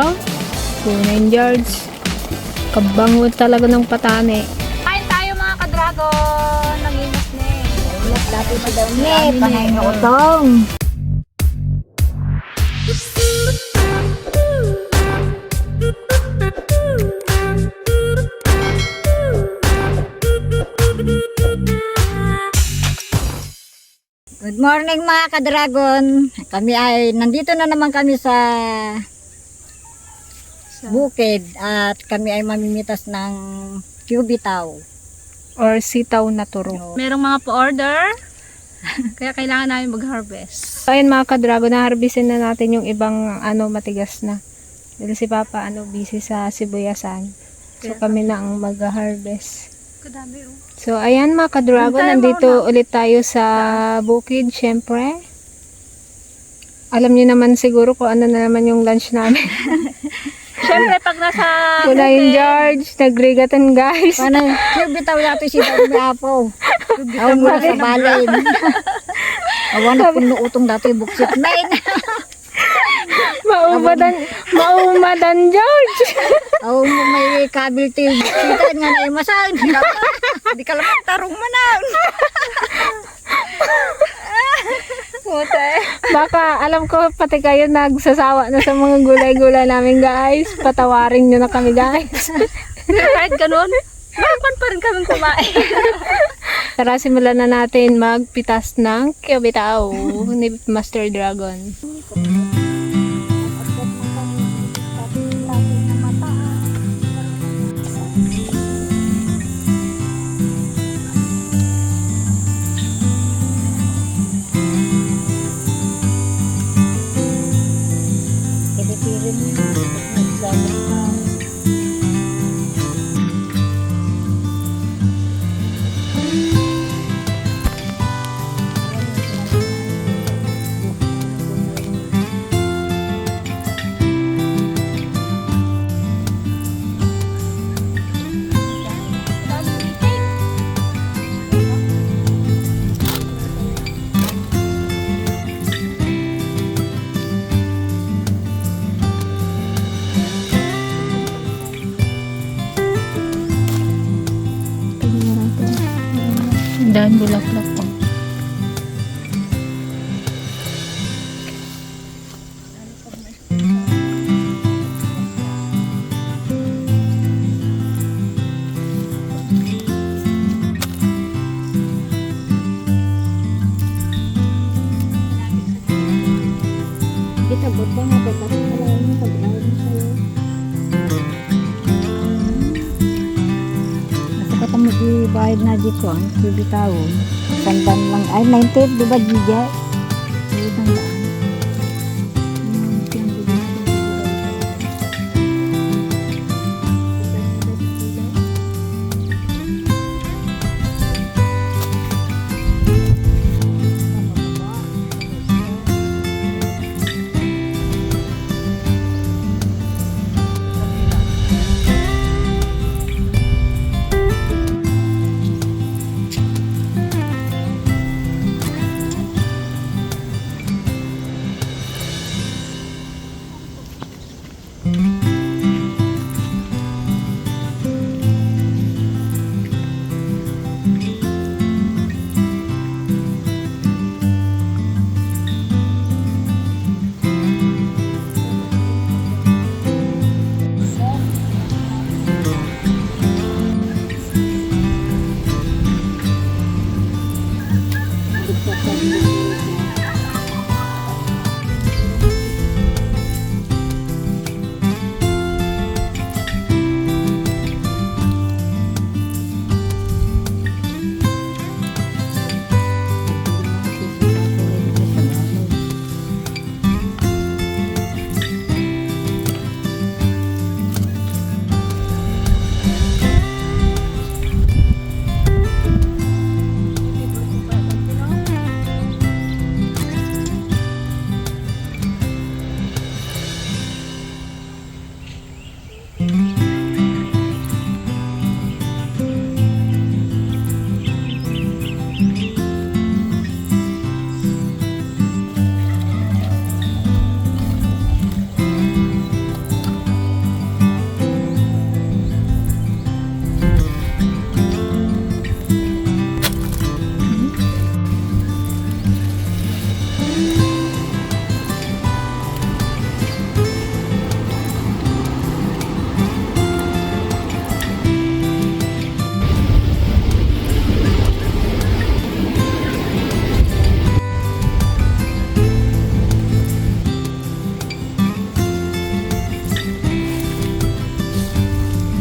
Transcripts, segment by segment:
ka? 2 yards. Kabango talaga ng patani. Kain tayo mga ka-dragon. Nanginas na eh. Ulat dati pa daw ni, panay na utong. Good morning mga ka-dragon. Kami ay, nandito na naman kami sa bukid at kami ay mamimitas ng cubitaw. Or sitaw na turo. Merong mga pa-order. Kaya kailangan namin mag-harvest. So, ayun mga ka-dragon, na-harvestin na natin yung ibang ano matigas na. Dahil si Papa ano busy sa sibuyasan. So kami na ang mag-harvest. Kadami oh. So ayan mga ka-dragon, nandito ulit tayo sa bukid, syempre. Alam niyo naman siguro kung ano na naman yung lunch namin. Siyempre, pag nasa Wala yung George, nagrigatan guys. Paano, cubitaw natin si Dami Apo. Mo na sa balay. Awan na puno utong dati buksit main. Maumadan, maumadan George. Mo may kabil tayo buksitan nga na imasan. Hindi ka lamang tarong manan. Baka alam ko pati kayo nagsasawa na sa mga gulay-gulay namin guys. Patawarin nyo na kami guys. kahit ganun, bakit pa rin kami kumain? Tara simulan na natin magpitas ng kiyobitaw ni Master Dragon. Pili-pili di bayad na di ko ang bibitawon. Sandan lang. Ay, 90, di ba di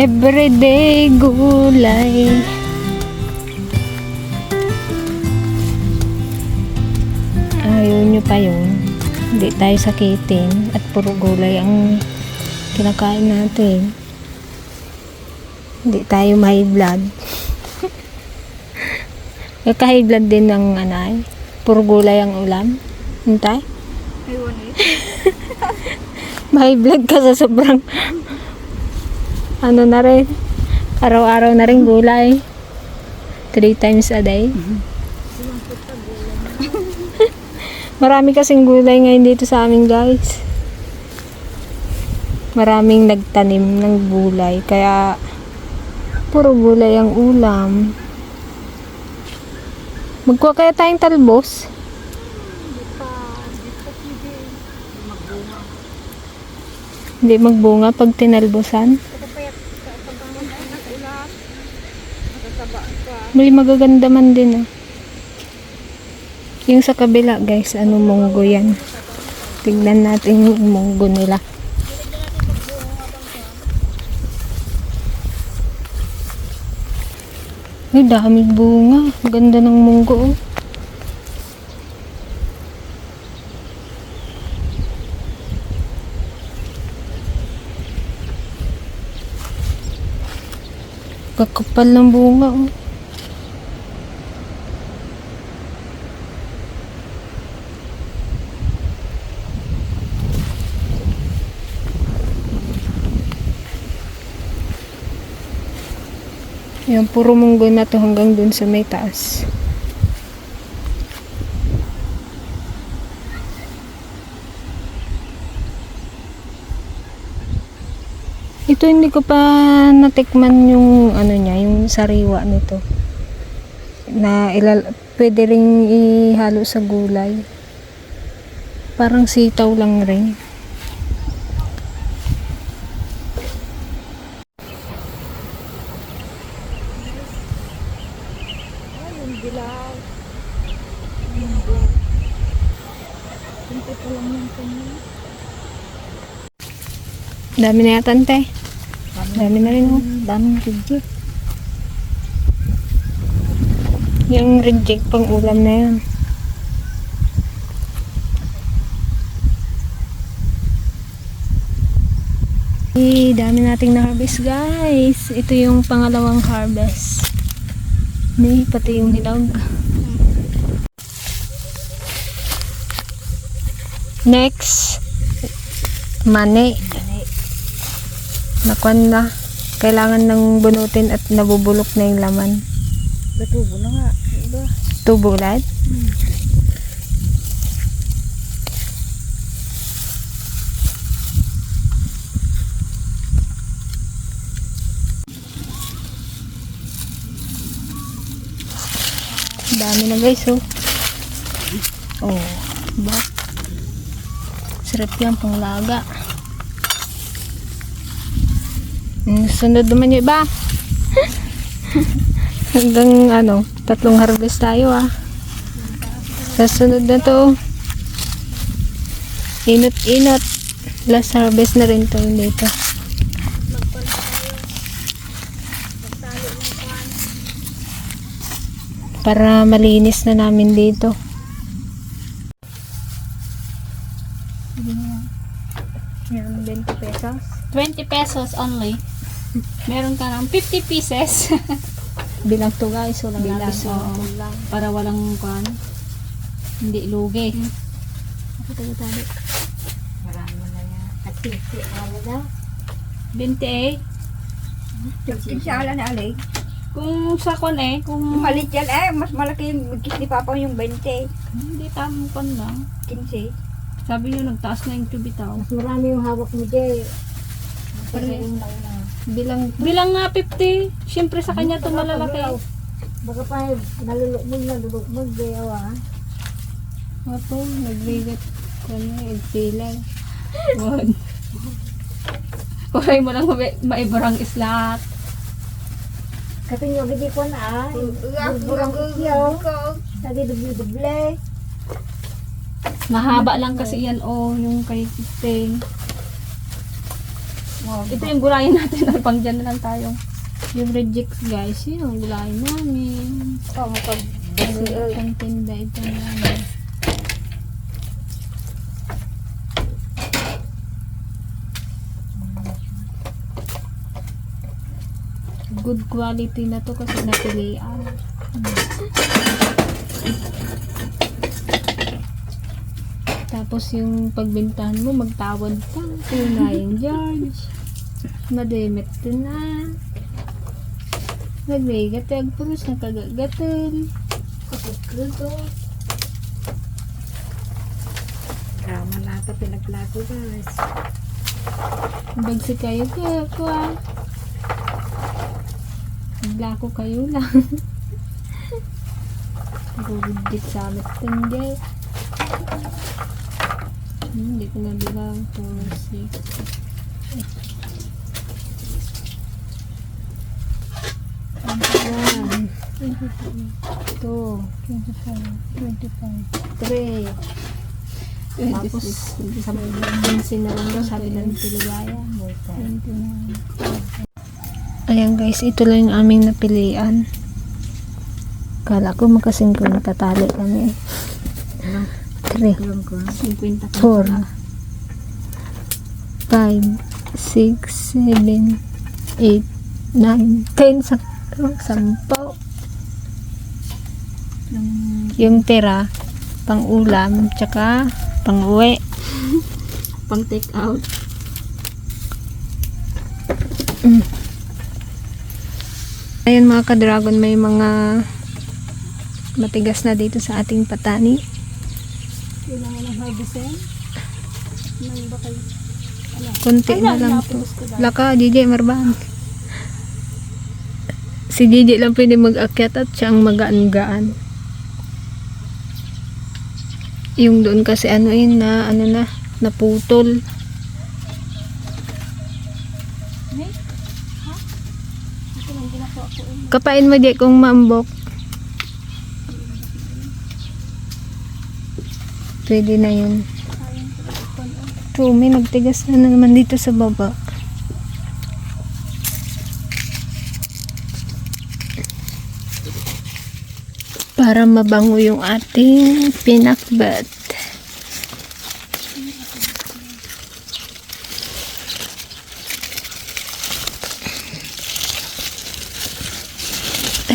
Everyday gulay. Ayaw nyo pa yun. Hindi tayo sakitin at puro gulay ang kinakain natin. Hindi tayo may blood. eh, kahit blood din ng anay. Puro gulay ang ulam. Hintay? Ayun eh. May blood ka sa sobrang ano na rin. Araw-araw na rin gulay. Three times a day. Marami kasing gulay ngayon dito sa amin guys. Maraming nagtanim ng gulay. Kaya puro gulay ang ulam. Magkuha kaya tayong talbos? Hindi magbunga pag tinalbosan. May magaganda man din ah. Yung sa kabila guys, ano munggo yan. Tignan natin yung munggo nila. Ay, daming bunga. Ganda ng munggo oh. Kakapal ng bunga oh. Yan, puro munggo na to hanggang dun sa may taas. Ito hindi ko pa natikman yung ano niya, yung sariwa nito. Na ilal pwede ring ihalo sa gulay. Parang sitaw lang rin. Dami na yata ante. Dami na rin oh. Daming reject. Yung reject pang ulam na yan. Eh, dami nating na-harvest guys. Ito yung pangalawang harvest. May pati yung hinog. Next, mani. Nakwan na. Kailangan ng bunutin at nabubulok na yung laman. Batubo na nga. Diba? Tubo ulit? Dami na guys oh. Oh, ba? Sarap yan panglaga. Mm, Sunod naman yung iba. Hanggang ano, tatlong harvest tayo ah. Sa sunod na to, inot-inot. Last harvest na rin to dito. Para malinis na namin dito. Yan, 20 pesos. 20 pesos only. Meron ka ng 50 pieces. Bilang to guys, walang Bilang, labis. oo. lang. para walang kwan. Hindi lugi. Ako tayo tayo. Marami na yan. At titi, ano daw? 20 eh. Insala na alay. Kung sa kwan eh, kung Malit yan eh. Mas malaki yung gis ni Papa yung 20. hindi tamang kwan lang. 15. Sabi niyo nagtaas na yung tubitaw. Mas marami yung hawak mo, Jay. Yung. Bilang Bilang nga 50. Siyempre sa kanya ito malalaki. Baka pa nalulukmog na lulukmog, Jay, awa. Apo, nagbigat ko na, igpilan. Wag. Kuray mo lang ma- maibarang islat. Kasi nyo, hindi ko na ah. Burburang isyo. Lagi dubli-dubli. Mahaba lang kasi yan oh, yung kay Ting. Ito yung gulayin natin. Pang dyan na lang tayo. Yung rejects guys, yun ang gulayin namin. Oh, ang tinda ito namin. Good quality na to kasi napilian. Tapos yung pagbentahan mo, magtawad na yung George. Mademit to na. Nagbigatag puros na kagagatal. Kapagkuto. Drama na ito pinaglago guys. Bagsi kayo ka, kuha. Naglako kayo lang. Gugudik sa amin tanggal. Hmm, Hindi ko na bilang. 4, 6, One, 2, 25, 25, 3. Tapos, sa bensin na lang daw, sabi ng tiligaya. 29. Ayan guys, ito lang yung aming napilian. Kala ko makasing ko natatali kami. 3, Alam ko. 50 ka. 4, 5, 6, 7, 8, 9, 10, sa sampaw. Yung tira, pang ulam, tsaka pang uwi. Pang take out. Ayan mga ka-dragon, may mga matigas na dito sa ating patani. Kailangan ng. May? Kunti na lang to. Laka, DJ Marban. Si DJ lang pwede mag-akyat at siya ang magaan-gaan. Yung doon kasi ano yun na, ano na, naputol. Kapain mo di kung maambok. Pwede na yun. May nagtigas na naman dito sa baba. Para mabango yung ating pinakbat.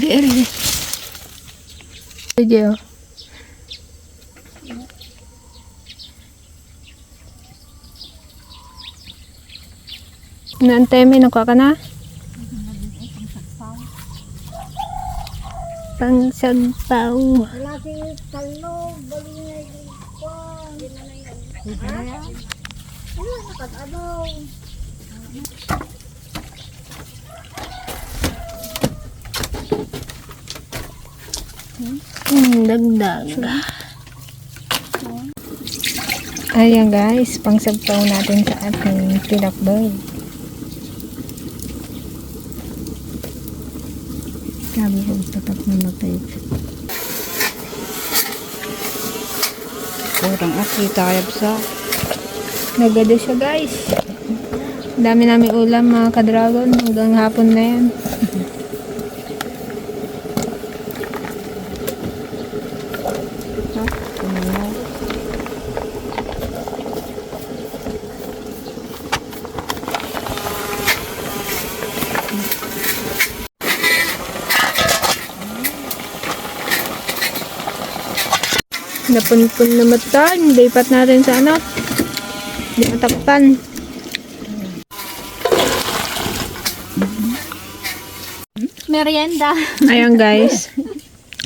Ari, ari, ari. Video. Naantay may nakuha ka na? Pang sagpaw. Wala si talo, bali na yung kwan. Ha? Ano, nakatado. Hmm, dagdag. Ayan guys, pang sagpaw natin sa ating pinakbay. Sabi ko, tatak na matay. Kurang aki tayo sa Nagada siya guys. Dami namin ulam mga ka-dragon. Hanggang hapon na yan. Napunpun na matan. Lipat natin sa ano. Di matakpan. Merienda. Ayan guys.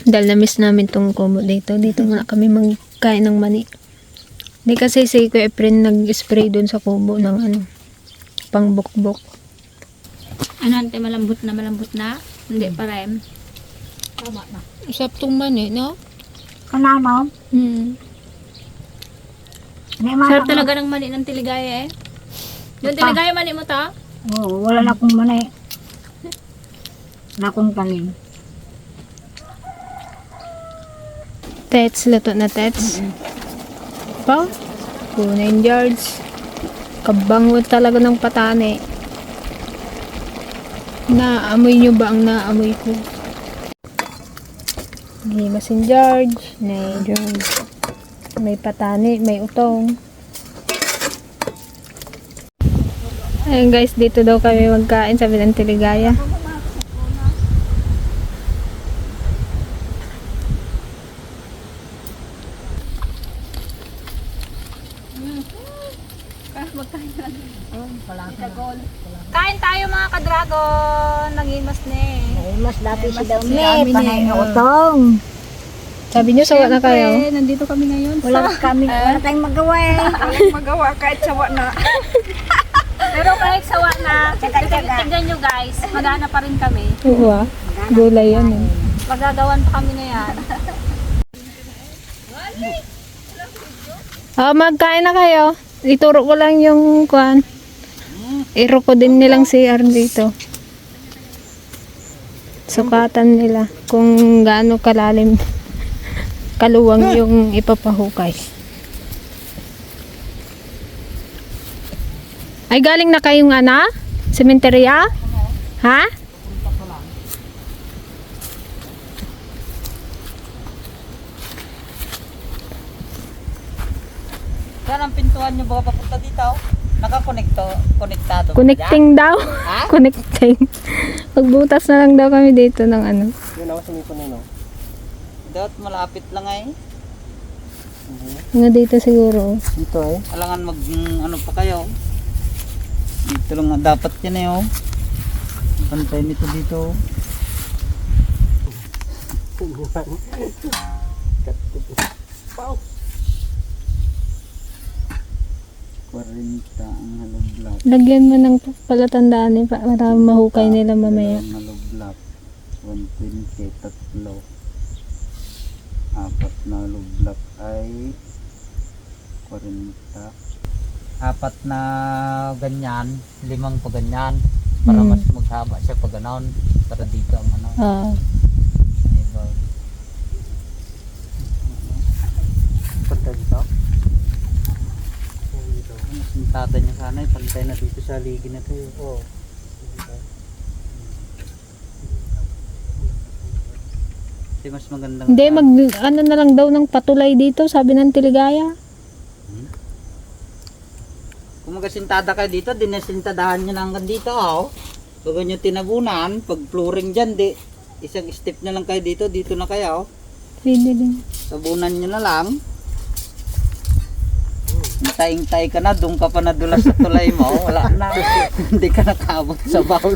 Dahil na-miss namin tong kumo dito. Dito muna kami magkain ng mani. Hindi kasi si Kuya Efren nag-spray dun sa kubo ng ano, pang bukbok. Ano, ante, malambot na malambot na? Hindi pa rin. Tama na. Usap tong mani, no? Kanano? Hmm. Sarap talaga ng mani ng tiligaya eh. Yung tiligaya mani mo ta? Oo, wala na akong manay. Wala akong tanim. Tets, luto na tets. Pa? 2 yards. Kabango talaga ng patane. Naamoy nyo ba ang naamoy ko? Gimas in George. May George. May patani, may utong. Ayun guys, dito daw kami magkain sabi ng Tiligaya. Kain tayo mga ka-dragon. Nangimas na eh. Ay, mas dati si daw Ami panay na oh. utong. Sabi nyo, sawa na kayo. Eh, nandito kami ngayon. Wala kami, wala tayong magawa eh. Walang magawa kahit sawa na. Pero kahit sawa na, Tsaga-tsaga. tignan nyo guys, magana pa rin kami. Oo ah. Gulay yan eh. Magagawan pa kami na yan. Ah, magkain na kayo. Ituro ko lang yung kuan. Iro ko din nilang CR dito. Sukatan nila kung gaano kalalim kaluwang yung ipapahukay. Ay galing na kayong ana? Sementerya? Ha? Saan ang pintuan nyo baka papunta dito? Nakakonekto, konektado Connecting daw. Ha? Connecting. Pagbutas na lang daw kami dito ng ano. dyan? Dapat malapit lang ay. Nga dito siguro. Dito eh. Alangan mag, mm, ano pa kayo. Dito lang nga dapat yan eh oh. Pantay nito dito. Kwarenta ang haloblap. Lagyan mo ng palatandaan eh, pa- para mahukay nila mamaya. Dalawang haloblap. 120, tatlo. Apat na haloblap ay 40. Apat na ganyan, limang pa ganyan. Para Hmm. mas maghaba siya pag ganon. Para dito ang ano. Ah, Diba? Pantay dito? Ang sintada niya sana eh, pantay na dito sa ligi na to. eh. Oo. Kasi mas magandang hindi, mag, ano na lang daw ng patulay dito, sabi ng Tiligaya. Kung magasintada kayo dito, dinasintadahan nyo na hanggang dito, oh. Pag nyo tinabunan, pag flooring dyan, di, isang step na lang kayo dito, dito na kayo, oh. Pwede din. Tabunan nyo na lang. Hintay-hintay ka na, doon ka pa nadulas sa tulay mo, wala na. Hindi ka nakabot sa bowl.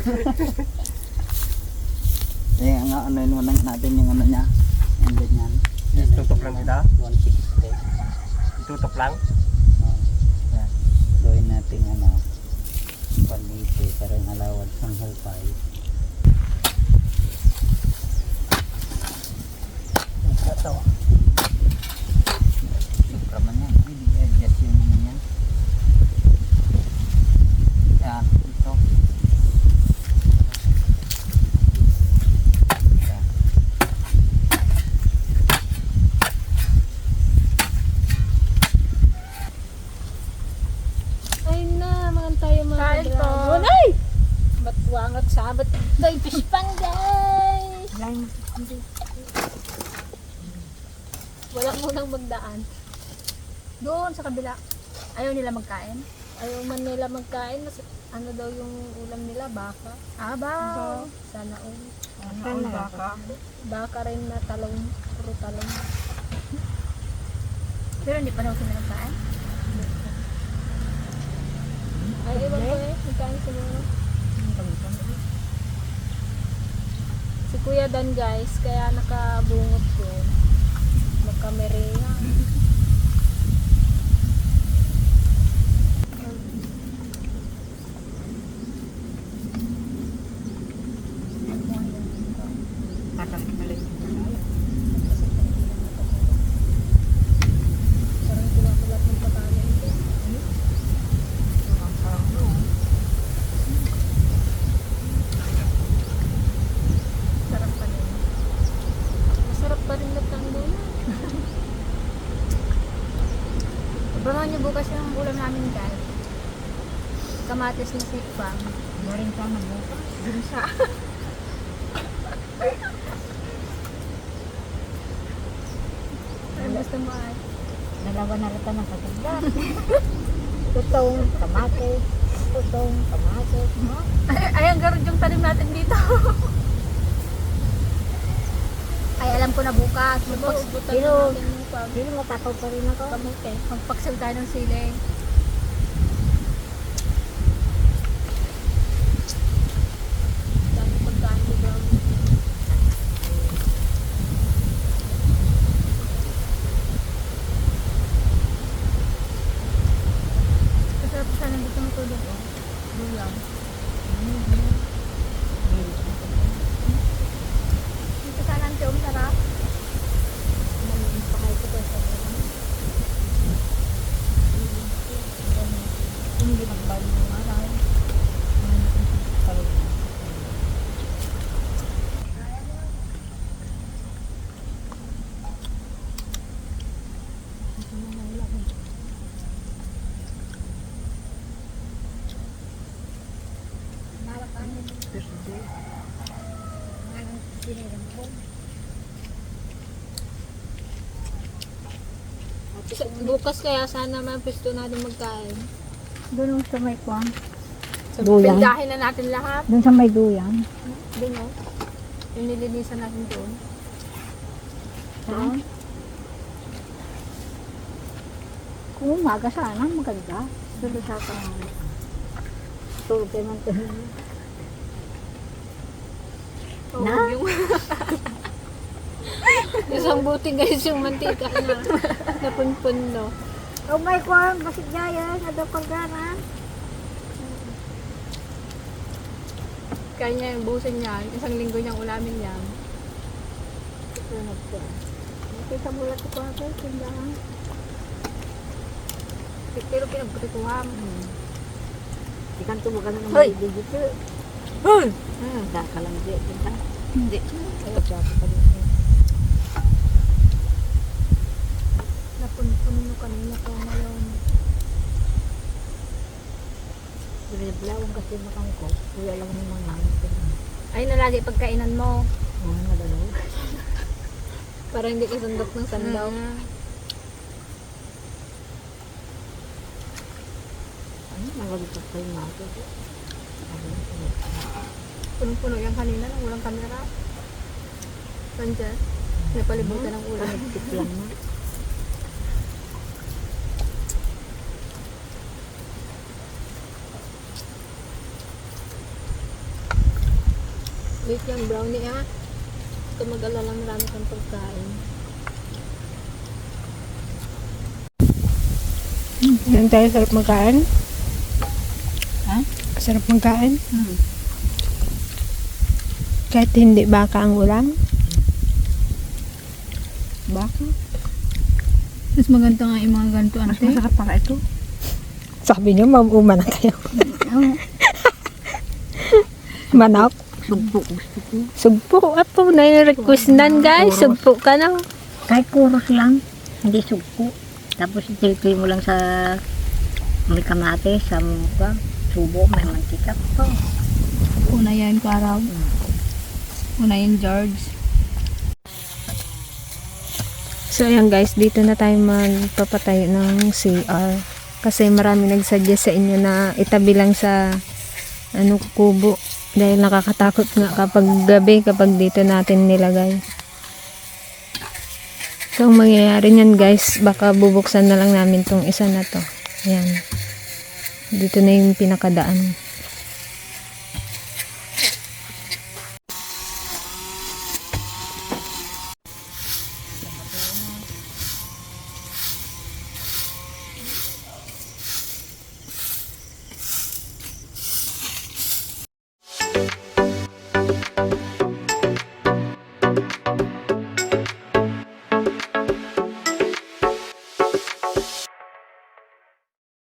eh, nga, ano yun naman natin yung ano niya. Yung ganyan. Tutok lang kita? 160. Tutok lang? Oh, yan. Gawin natin ano, panito para yung alawad ng hupay. Sobra man yan. Ay, di adjust yung ano yan. Yan, ito. Yan. Ay na, makan tayo mga Kain po. dragon. Ay! Ba't wangat sabat? Day, fish pan guys! Wala munang magdaan. Doon sa kabila. Ayaw nila magkain. Ayaw man nila magkain, mas ano daw yung ulam nila, baka. Abaw. Sana all. Ano baka? Baka rin na talong, puro talong. Pero hindi pa daw sila magkain. Ay, ewan ko eh, magkain siguro. Si Kuya Dan guys, kaya nakabungot yun. Magkamereya. Parang kinakulat ng pagkain ko. Sarap pa rin. Masarap pa rin na tango na. Kamatis na sikpang. Galing ka magbuka. Ginsa. Ano gusto mo ay? Dalawa na rito ng kasagdan. Tutong, kamatis. Tutong, kamatis. No? Ay, ay, ang garod yung tanim natin dito. ay, alam ko na bukas. Magpagsbutan Pero, natin yung pag Hindi matakaw pa rin ako. kamuke. Magpaksal tayo ng siling. lang. Bukas kaya sana man pwesto natin magkain. Doon sa may kwan. So, Duyan? pindahin na natin lahat. Doon sa may duyan. Doon o. Yung nilinisan natin doon. Saan? Kung umaga sana, maganda. Doon sa kang tulog kayo ng tulog. Oo, Na? yung... Isang buti guys yung mantika na napunpun no. Oh my God, basig gaya, nadok ka gana. Kaya niya yung busin niya, isang linggo niyang ulamin yan. Nakita mo lang ito ako, tindahan. Pero pinagputikuham. Ikan tumagan na Hoy! naman dito. Hoy! Hmm, dakalang di, diba? Hindi. Ayaw siya Napunpun mo kanina ko ngayon. Biniblawang kasi makang ko. Kuya lang namin ito. Ay na lagi pagkainan mo. Mga nadalaw. Para hindi ka sandok ng sandaw. Ano, nagalipat kayo natin. Punong-puno yan kanina nang walang kamera. Nandiyan. Napalibutan ng ulan. Panagtip lang na. Wait yung brownie ah. Ito mag-alala marami kang pagkain. Yan tayo, sarap magkain. Ha? Sarap magkain. Hmm. Kahit hindi baka ang ulam. Baka? Mas maganda nga yung mga ganito, Mas masarap pala ito. Sabi niyo, mag-uma na kayo. Manok. Sugpo gusto ko. Sugpo. Apo na yung request nan guys. Sugpo ka na. Kahit kuros lang, hindi sugpo. Tapos itilipin mo lang sa may kamate, sa mukha, subo, may mantika. Oh. Una yan, Karaw. Una yan, George. So ayan guys, dito na tayo magpapatayo ng CR. Kasi marami nagsuggest sa inyo na itabi lang sa ano kubo. Dahil nakakatakot nga kapag gabi kapag dito natin nilagay. So ang mangyayari niyan guys, baka bubuksan na lang namin tong isa na to. Ayan. Dito na yung pinakadaan.